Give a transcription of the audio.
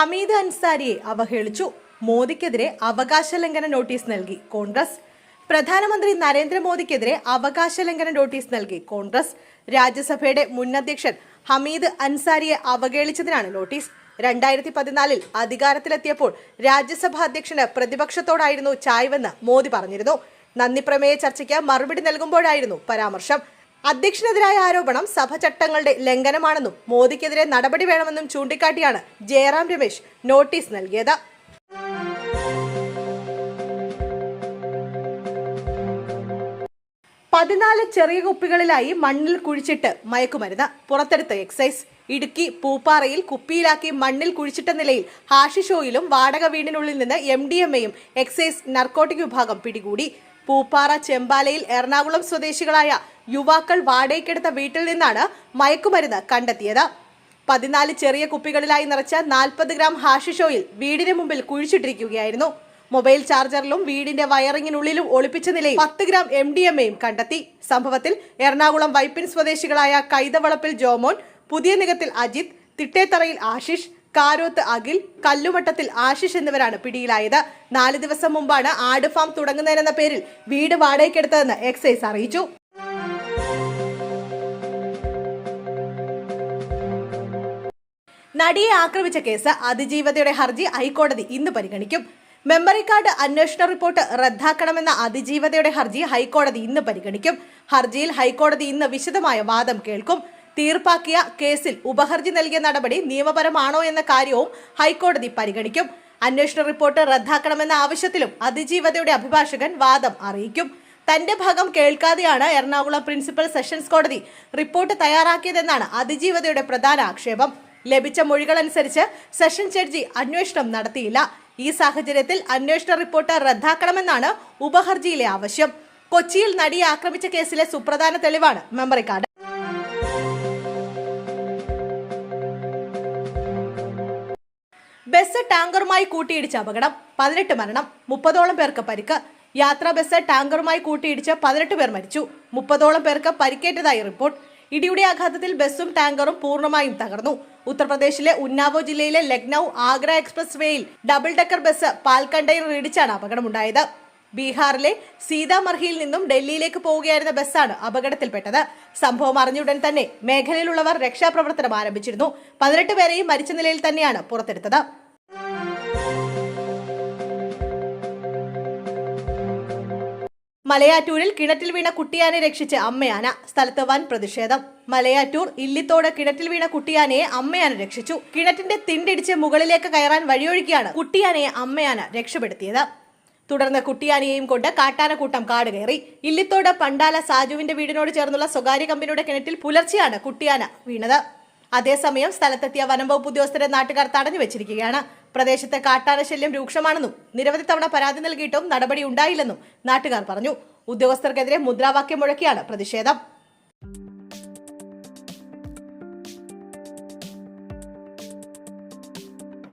ഹമീദ് അൻസാരിയെ അവഹേളിച്ചു. മോദിക്കെതിരെ അവകാശ ലംഘന നോട്ടീസ് നൽകി കോൺഗ്രസ്. പ്രധാനമന്ത്രി നരേന്ദ്രമോദിക്കെതിരെ അവകാശ ലംഘന നോട്ടീസ് നൽകി കോൺഗ്രസ്. രാജ്യസഭയുടെ മുൻ അധ്യക്ഷൻ ഹമീദ് അൻസാരിയെ അവഗേളിച്ചതിനാണ് നോട്ടീസ്. രണ്ടായിരത്തി പതിനാലിൽ അധികാരത്തിലെത്തിയപ്പോൾ രാജ്യസഭാ അധ്യക്ഷന് പ്രതിപക്ഷത്തോടായിരുന്നു ചായ്വെന്ന് മോദി പറഞ്ഞിരുന്നു. നന്ദി പ്രമേയ ചർച്ചയ്ക്ക് മറുപടി നൽകുമ്പോഴായിരുന്നു പരാമർശം. അധ്യക്ഷനെതിരായ ആരോപണം സഭ ചട്ടങ്ങളുടെ ലംഘനമാണെന്നും മോദിക്കെതിരെ നടപടി വേണമെന്നും ചൂണ്ടിക്കാട്ടിയാണ് ജയറാം രമേശ് നോട്ടീസ് നൽകിയത്. പതിനാല് ചെറിയ കുപ്പികളിലായി മണ്ണിൽ കുഴിച്ചിട്ട് മയക്കുമരുന്ന്. പുറത്തെടുത്ത എക്സൈസ്. ഇടുക്കി പൂപ്പാറയിൽ കുപ്പിയിലാക്കി മണ്ണിൽ കുഴിച്ചിട്ട നിലയിൽ ഹാഷിഷോയിലും വാടക വീടിനുള്ളിൽ നിന്ന് എം ഡി എം എയും എക്സൈസ് നർക്കോട്ടിക് വിഭാഗം പിടികൂടി. പൂപ്പാറ ചെമ്പാലയിൽ എറണാകുളം സ്വദേശികളായ യുവാക്കൾ വാടകയ്ക്കെടുത്ത വീട്ടിൽ നിന്നാണ് മയക്കുമരുന്ന് കണ്ടെത്തിയത്. പതിനാല് ചെറിയ കുപ്പികളിലായി നിറച്ച നാൽപ്പത് ഗ്രാം ഹാഷിഷോയിൽ വീടിന് മുമ്പിൽ കുഴിച്ചിട്ടിരിക്കുകയായിരുന്നു. മൊബൈൽ ചാർജറിലും വീടിന്റെ വയറിങ്ങിനുള്ളിലും ഒളിപ്പിച്ച നിലയിൽ പത്ത് ഗ്രാം എം ഡി എം എയും കണ്ടെത്തി. സംഭവത്തിൽ എറണാകുളം വൈപ്പിൻ സ്വദേശികളായ കൈതവളപ്പിൽ ജോമോൻ പുതിയ നികത്തിൽ അജിത് തിട്ടേത്തറയിൽ ആശിഷ് കാരോത്ത് അഖിൽ കല്ലുവട്ടത്തിൽ ആശിഷ് എന്നിവരാണ് പിടിയിലായത്. നാല് ദിവസം മുമ്പാണ് ആട് ഫാം തുടങ്ങുന്നതിനെന്ന പേരിൽ വീട് വാടകയ്ക്കെടുത്തതെന്ന് എക്സൈസ് അറിയിച്ചു. നടിയെ ആക്രമിച്ച കേസ് അതിജീവതയുടെ ഹർജി ഹൈക്കോടതി ഇന്ന് പരിഗണിക്കും. മെമ്മറി കാർഡ് അന്വേഷണ റിപ്പോർട്ട് റദ്ദാക്കണമെന്ന അതിജീവതയുടെ ഹർജി ഹൈക്കോടതി ഇന്ന് പരിഗണിക്കും. ഹർജിയിൽ ഹൈക്കോടതി ഇന്ന് വിശദമായ വാദം കേൾക്കും. തീർപ്പാക്കിയ കേസിൽ ഉപഹർജി നൽകിയ നടപടി നിയമപരമാണോ എന്ന കാര്യവും ഹൈക്കോടതി പരിഗണിക്കും. അന്വേഷണ റിപ്പോർട്ട് റദ്ദാക്കണമെന്ന ആവശ്യത്തിലും അതിജീവതയുടെ അഭിഭാഷകൻ വാദം അറിയിക്കും. തന്റെ ഭാഗം കേൾക്കാതെയാണ് എറണാകുളം പ്രിൻസിപ്പൽ സെഷൻസ് കോടതി റിപ്പോർട്ട് തയ്യാറാക്കിയതെന്നാണ് അതിജീവതയുടെ പ്രധാന ആക്ഷേപം. ലഭിച്ച മൊഴികളനുസരിച്ച് സെഷൻ ജഡ്ജി അന്വേഷണം നടത്തിയില്ല. ഈ സാഹചര്യത്തിൽ അന്വേഷണ റിപ്പോർട്ട് റദ്ദാക്കണമെന്നാണ് ഉപഹർജിയിലെ ആവശ്യം. കൊച്ചിയിൽ നടിയെ ആക്രമിച്ച കേസിലെ സുപ്രധാന തെളിവാണ് മെമ്മറി കാർഡ്. ബസ് ടാങ്കറുമായി കൂട്ടിയിടിച്ച അപകടം പതിനെട്ട് മരണം മുപ്പതോളം പേർക്ക് പരിക്ക്. യാത്രാ ബസ് ടാങ്കറുമായി കൂട്ടിയിടിച്ച് പതിനെട്ട് പേർ മരിച്ചു. മുപ്പതോളം പേർക്ക് പരിക്കേറ്റതായി റിപ്പോർട്ട്. ഇടിയുടെ ആഘാതത്തിൽ ബസ്സും ടാങ്കറും പൂർണമായും തകർന്നു. ഉത്തർപ്രദേശിലെ ഉന്നാവോ ജില്ലയിലെ ലക്നൗ ആഗ്ര എക്സ്പ്രസ് വേയിൽ ഡബിൾ ഡെക്കർ ബസ് പാൽ കണ്ടെയ്നർ ഇടിച്ചാണ് അപകടമുണ്ടായത്. ബീഹാറിലെ സീതാമർഹിയിൽ നിന്നും ഡൽഹിയിലേക്ക് പോവുകയായിരുന്ന ബസ്സാണ് അപകടത്തിൽപ്പെട്ടത്. സംഭവം അറിഞ്ഞുടൻ തന്നെ മേഖലയിലുള്ളവർ രക്ഷാപ്രവർത്തനം ആരംഭിച്ചിരുന്നു. പതിനെട്ട് പേരെയും മരിച്ച നിലയിൽ തന്നെയാണ് പുറത്തെടുത്തത്. മലയാറ്റൂരിൽ കിണറ്റിൽ വീണ കുട്ടിയാനെ രക്ഷിച്ച് അമ്മയാന സ്ഥലത്ത് വൻ പ്രതിഷേധം. മലയാറ്റൂർ ഇല്ലിത്തോട് കിണറ്റിൽ വീണ കുട്ടിയാനയെ അമ്മയാന രക്ഷിച്ചു. കിണറ്റിന്റെ തിണ്ടിടിച്ച് മുകളിലേക്ക് കയറാൻ വഴിയൊഴുക്കിയാണ് കുട്ടിയാനയെ അമ്മയാന രക്ഷപ്പെടുത്തിയത്. തുടർന്ന് കുട്ടിയാനയെയും കൊണ്ട് കാട്ടാനക്കൂട്ടം കാട് കയറി ഇല്ലിത്തോട് പണ്ടാല സാജുവിന്റെ വീടിനോട് ചേർന്നുള്ള സ്വകാര്യ കമ്പനിയുടെ കിണറ്റിൽ പുലർച്ചെയാണ് കുട്ടിയാന വീണത്. അതേസമയം സ്ഥലത്തെത്തിയ വനംവകുപ്പ് ഉദ്യോഗസ്ഥരെ നാട്ടുകാർ തടഞ്ഞു വെച്ചിരിക്കുകയാണ്. പ്രദേശത്തെ കാട്ടാന ശല്യം രൂക്ഷമാണെന്നും നിരവധി തവണ പരാതി നൽകിയിട്ടും നടപടി ഉണ്ടായില്ലെന്നും നാട്ടുകാർ പറഞ്ഞു. ഉദ്യോഗസ്ഥർക്കെതിരെ മുദ്രാവാക്യം മുഴക്കിയാണ് പ്രതിഷേധം.